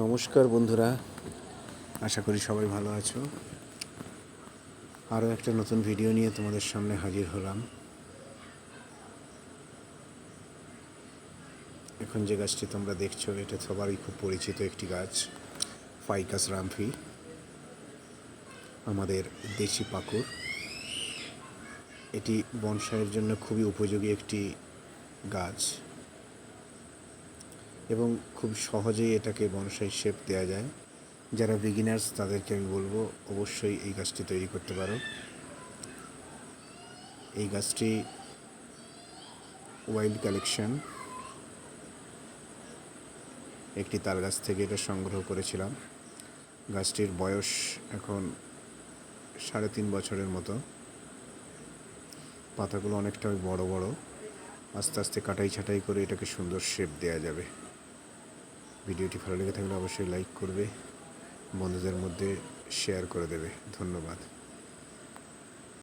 নমস্কার বন্ধুরা, আশা করি সবাই ভালো আছো। আরও একটা নতুন ভিডিও নিয়ে তোমাদের সামনে হাজির হলাম। এখন যে গাছটি তোমরা দেখছ, এটা সবারই খুব পরিচিত একটি গাছ, ফাইকাস রামফি, আমাদের দেশি পাকুর এটি বনসাইয়ের জন্য খুবই উপযোগী একটি গাছ। এবং খুব সহজেই এটাকে বনসাই শেপ দেওয়া যায়। যারা বিগিনার্স তাদেরকে আমি বলব, অবশ্যই এই গাছটি তৈরি করতে পারো। এই গাছটি ওয়াইল্ড কালেকশন একটি তাল গাছ থেকে এটা সংগ্রহ করেছিলাম। গাছটির বয়স এখন সাড়ে তিন বছরের মতো। পাতাগুলো অনেকটা বড় বড়। আস্তে আস্তে কাটাই ছাটাই করে এটাকে সুন্দর শেপ দেওয়া যাবে। ভিডিওটি ভালো লেগে থাকলে অবশ্যই লাইক করবে বন্ধুদের মধ্যে শেয়ার করে দেবে। ধন্যবাদ।